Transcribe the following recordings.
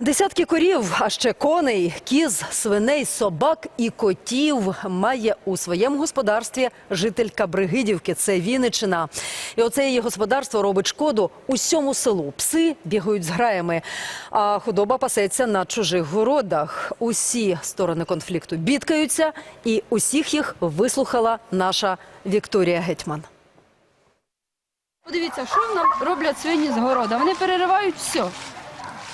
Десятки корів, а ще коней, кіз, свиней, собак і котів має у своєму господарстві жителька Бригидівки. Це Вінниччина. І оце її господарство робить шкоду усьому селу. Пси бігають з граями, а худоба пасеться на чужих городах. Усі сторони конфлікту бідкаються, і усіх їх вислухала наша Вікторія Гетьман. Подивіться, що нам роблять свині з города. Вони переривають все.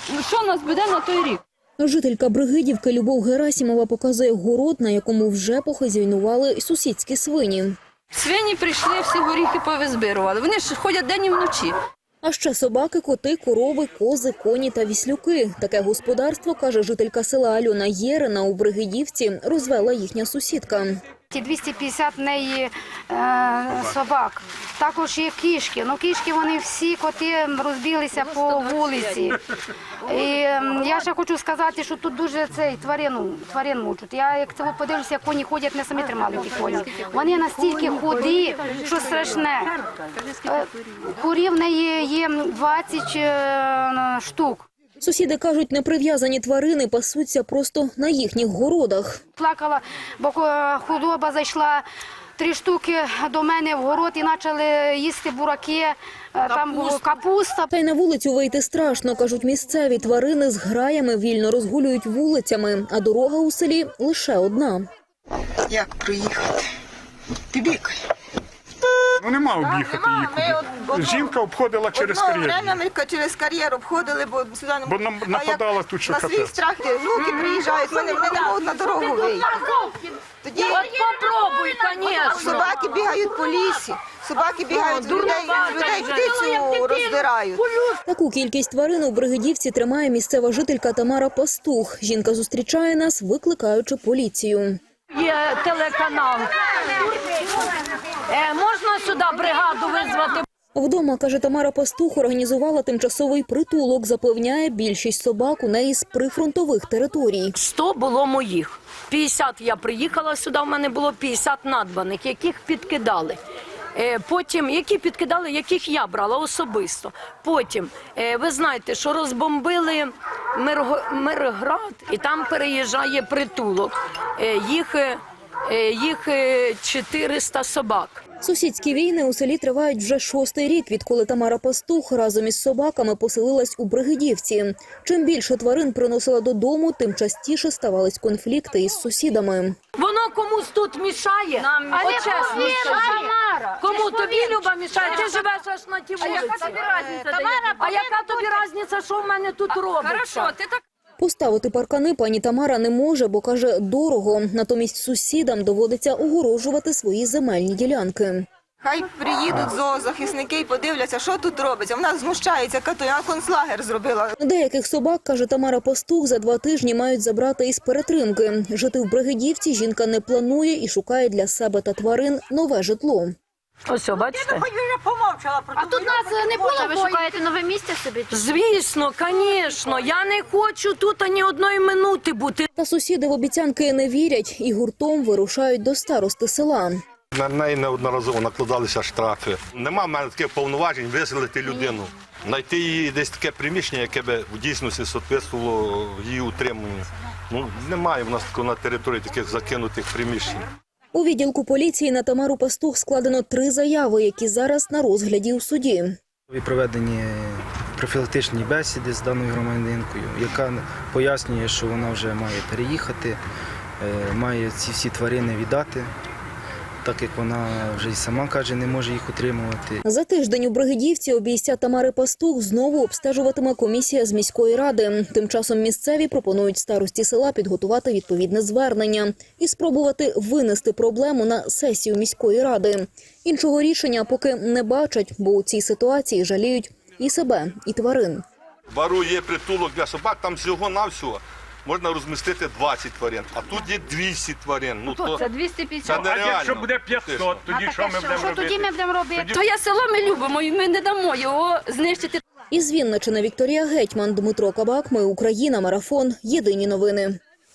Ну, Що нас буде на той рік? Жителька Бригидівки Любов Герасімова показує город, на якому вже похазяйнували сусідські свині. Свині прийшли, всі горіхи повизбирували. Вони ж ходять день і вночі. А ще собаки, коти, корови, кози, коні та віслюки. Таке господарство, каже жителька села Альона Єрина у Бригидівці, розвела їхня сусідка. Ті 250 в неї е, собак. Також є кішки. Ну, кішки вони всі коти розбілися по вулиці. І я ще хочу сказати, що тут дуже цей тварину, тварин мучуть. Я як цього подивлюся, коні ходять, не самі тримали ті коні. Вони настільки худі, що страшне. Е, Курів в неї є 20 е, штук. Сусіди кажуть, неприв'язані тварини пасуться просто на їхніх городах. Плакала, бо е, худоба зайшла три штуки до мене в город і почали їсти бураки, е, там було капуста. Та й на вулицю вийти страшно, кажуть місцеві. Тварини з граями вільно розгулюють вулицями, а дорога у селі лише одна. Як проїхати? Пібікай. Ну нема об'їхати їх. Жінка обходила через Одного кар'єр. время через кар'єр обходили, бо сюди не Бо нам нападала тут, що На свій страх внуки приїжджають, мене вони не можуть на дорогу вийти. Тоді Попробуй, звісно. собаки бігають по лісі, собаки бігають з людей, з людей птицю роздирають. Таку кількість тварин у Бригидівці тримає місцева жителька Тамара Пастух. Жінка зустрічає нас, викликаючи поліцію. Є телеканал. Е, можна сюди бригаду визвати? Вдома, каже Тамара Пастух, організувала тимчасовий притулок. Запевняє, більшість собак у неї з прифронтових територій. 100 було моїх. 50 я приїхала сюди, в мене було 50 надбаних, яких підкидали. Е, Потім, які підкидали, яких я брала особисто. Потім, е, ви знаєте, що розбомбили Мирград, і там переїжджає притулок. Е, Їх, е, е, їх е, 400 собак. Сусідські війни у селі тривають вже шостий рік, відколи Тамара Пастух разом із собаками поселилась у Бригидівці. Чим більше тварин приносила додому, тим частіше ставались конфлікти із сусідами. Воно комусь тут мішає. Нам Але чесно. Тамара, Кому тобі Люба мішає? Ти живеш аж на ті вулиці. А яка тобі різниця, що в мене тут робиться? Поставити паркани пані Тамара не може, бо каже дорого. Натомість сусідам доводиться огорожувати свої земельні ділянки. Хай приїдуть зоозахисники і подивляться, що тут робиться. Вона знущається, то я концлагер зробила. Деяких собак, каже Тамара Пастух, за два тижні мають забрати із перетримки. Жити в Бригидівці жінка не планує і шукає для себе та тварин нове житло. Ось, о, бачите? А тут нас не було. Ви шукаєте нове місце собі? Звісно, звісно, я не хочу тут ані одної минути бути. Та сусіди в обіцянки не вірять і гуртом вирушають до старости села. На неї неодноразово накладалися штрафи. Нема в мене таких повноважень виселити людину. Знайти її десь таке приміщення, яке би в дійсності соответствувало її утриманню. Ну, немає в нас такого на території таких закинутих приміщень. У відділку поліції на Тамару Пастух складено три заяви, які зараз на розгляді у суді. Проведені профілактичні бесіди з даною громадянкою, яка пояснює, що вона вже має переїхати, е, має ці всі тварини віддати, так як вона вже й сама каже, не може їх утримувати. За тиждень у Бригидівці обійстя Тамари Пастух знову обстежуватиме комісія з міської ради. Тим часом місцеві пропонують старості села підготувати відповідне звернення і спробувати винести проблему на сесію міської ради. Іншого рішення поки не бачать, бо у цій ситуації жаліють і себе, і тварин. Бару є притулок для собак, там всього навсього можна розмістити 20 тварин, а тут є 200 тварин. Ну, то, Це 250. це А нереально. якщо буде 500, тоді що ми будемо Що тоді робити? ми будемо робити? Твоє село ми любимо, і ми не дамо його знищити. Із Вінничини Вікторія Гетьман, Дмитро Кабак. Ми Україна. Марафон. Єдині новини.